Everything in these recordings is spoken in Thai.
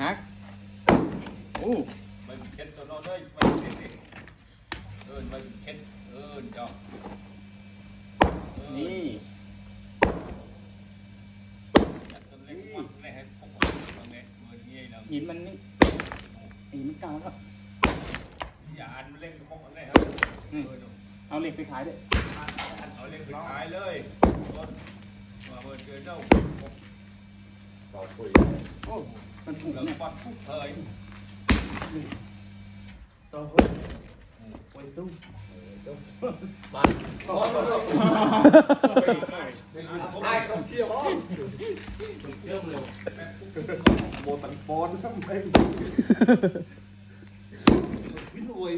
ฮักโอ้มันเช็ดตัวโน้นเลยมันเช็ดดิเอินมันเช็ดเอินจ้องเอิ้นี่จัดตัวเล็กมันเลยให้ผมตรงนี้มือนี้นะหินมันนี่หินมันเก่าแล้วอย่าอันมันเล่นกับพวกมันเลยครับเออดูเอาเหล็กไปขายด้วยเอาเล่นไปขายเลยต้นมาเบอร์เจอเจ้า สาวคุยโอ้มันถูกเราเนี่ยปัดทุกเคยต่อเฮ้ยไปซุ้มบ้านไอ้ก็เที่ยวเที่ยวเลยโบตันปอนทำไมวิ่งรวย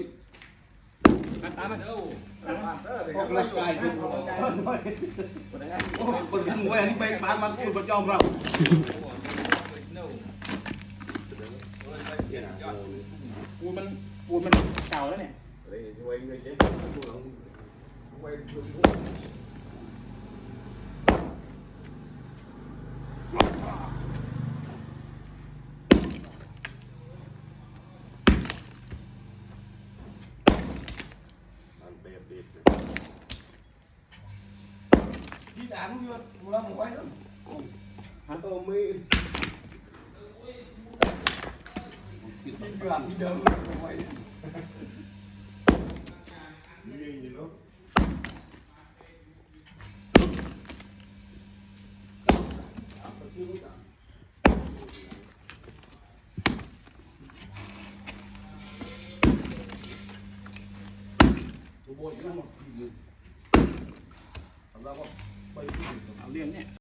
ออกกำลังกายจริงคนยังไว้อันนี้ไปปานมันคุณประจอมเราปูนมันปูนมันเก่าแล้วเนี่ย ที่ด่านเงินเราไว้แล้วฮะตัวมือที่เดือนที่เดิมไว้นี่อยู่แล้ว ตัวบอยก็หมดที่เลยเราก็ไปที่ เอาเรื่องเนี่ย